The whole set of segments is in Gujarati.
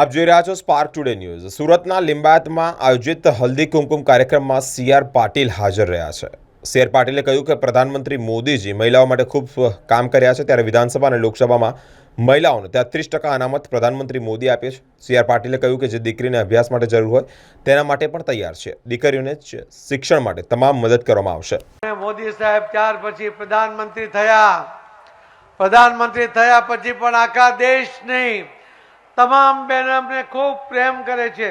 આપ જોઈ રહ્યા છો સ્પાર્ક ટુડે ન્યૂઝ સુરતના લિંબાયતમાં આયોજિત હલ્દી કુમકુમ કાર્યક્રમમાં સી આર પાટીલ હાજર રહ્યા છે. સી આર પાટીલે કહ્યું કે પ્રધાનમંત્રી મોદીજી મહિલાઓ માટે ખૂબ કામ કર્યા છે ત્યારે વિધાનસભા અને લોકસભામાં મહિલાઓને તેત્રીસ ટકા અનામત પ્રધાનમંત્રી મોદી આપે છે. સી આર પાટીલે કહ્યું કે જે દીકરીને અભ્યાસ માટે જરૂર હોય તેના માટે પણ તૈયાર છે. દીકરીઓને શિક્ષણ માટે તમામ મદદ કરવામાં આવશે. મોદી સાહેબ ત્યાર પછી પ્રધાનમંત્રી થયા. પ્રધાનમંત્રી થયા પછી પણ આખા દેશની તમામ બહેનો અમને ખૂબ પ્રેમ કરે છે.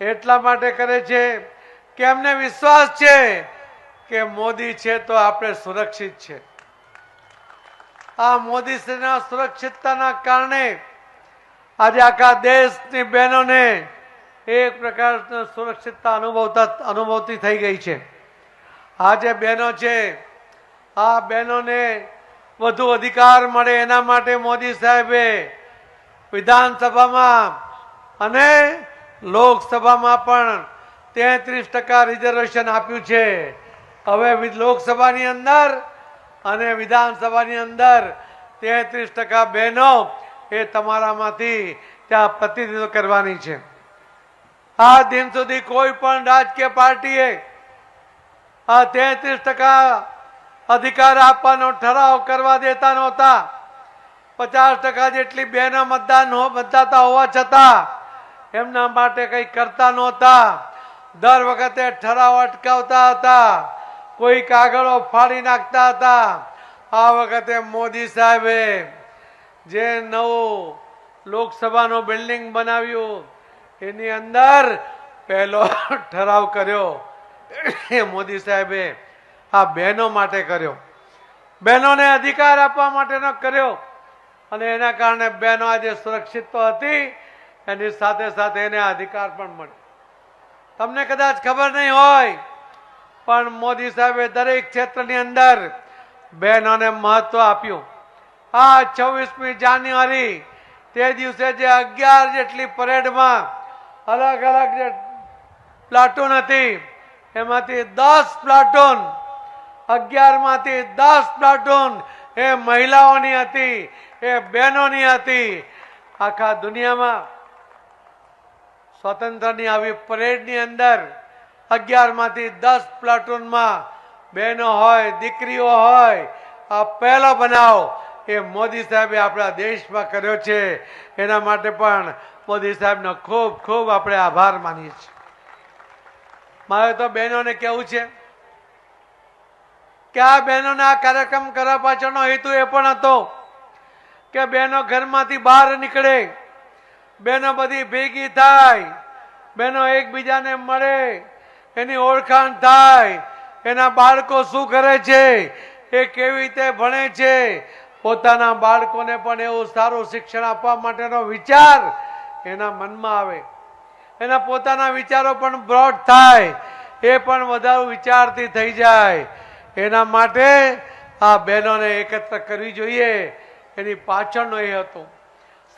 એટલા માટે કરે છે કે એમને વિશ્વાસ છે કે મોદી છે તો આપણે સુરક્ષિત છે. આ મોદી સુરક્ષિતતાના કારણે આજે આખા દેશની બહેનોને એક પ્રકારનો સુરક્ષિતતા અનુભવતા, અનુભવતી થઈ ગઈ છે. આ જે બહેનો છે, આ બહેનોને વધુ અધિકાર મળે એના માટે મોદી સાહેબે વિધાનસભામાં અને લોકસભામાં પણ તેત્રીસ ટકા રિઝર્વેશન આપ્યું છે. હવે લોકસભાની અંદર અને વિધાનસભાની અંદર તેત્રીસ ટકા બહેનો એ તમારામાંથી ત્યાં પ્રતિનિધિત્વ કરવાની છે. આ દિન સુધી કોઈ પણ રાજકીય પાર્ટીએ આ તેત્રીસ ટકા અધિકાર આપવાનો ઠરાવ કરવા દેતા નહોતા. પચાસ ટકા જેટલી બહેનો મતદાન મતદાતા હોવા છતાં એમના માટે કંઈ કરતા નહોતા. દર વખતે ઠરાવ અટકાવતા હતા. કોઈ કાગળો ફાડી નાખતા હતા. આ વખતે મોદી સાહેબે જે નવું લોકસભાનું બિલ્ડિંગ બનાવ્યું, એની અંદર પહેલો ઠરાવ કર્યો. એ મોદી સાહેબે આ બહેનો માટે કર્યો. બહેનોને અધિકાર આપવા માટેનો કર્યો. અને એના કારણે બહેનો આજે સુરક્ષિત તો હતી, એની સાથે સાથે એને અધિકાર પણ મળ્યો. તમને કદાચ ખબર નહીં હોય, પણ મોદી સાહેબે દરેક ક્ષેત્રની અંદર બહેનોને મહત્વ આપ્યું. આ છવ્વીસમી જાન્યુઆરી, તે દિવસે જે અગિયાર જેટલી પરેડમાં અલગ અલગ જે પ્લાટૂન હતી, એમાંથી દસ પ્લાટૂન, અગિયારમાંથી દસ પ્લાટૂન એ મહિલાઓની હતી, એ બહેનોની હતી. આખા દુનિયામાં સ્વતંત્રની આવી પરેડની અંદર અગિયારમાંથી દસ પ્લાટૂનમાં બહેનો હોય, દીકરીઓ હોય, આ પહેલો બનાવ એ મોદી સાહેબે આપણા દેશમાં કર્યો છે. એના માટે પણ મોદી સાહેબનો ખૂબ ખૂબ આપણે આભાર માનીએ છીએ. મારે તો બહેનોને કહેવું છે કે આ બહેનોને આ કાર્યક્રમ કરવા પાછળનો હેતુ એ પણ હતો કે બહેનો ઘરમાંથી બહાર નીકળે, બહેનો બધી ભેગી થાય, બહેનો એકબીજાને મળે, એની ઓળખાણ થાય, એના બાળકો શું કરે છે, એ કેવી રીતે ભણે છે, પોતાના બાળકોને પણ એવું સારું શિક્ષણ આપવા માટેનો વિચાર એના મનમાં આવે. એના પોતાના વિચારો પણ બ્રોડ થાય, એ પણ વધારે વિચારથી થઈ જાય. એના માટે આ બહેનોને એકત્ર કરવી જોઈએ. એની પાછળનો એ હતો.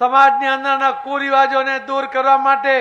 સમાજની અંદરના કુરિવાજોને દૂર કરવા માટે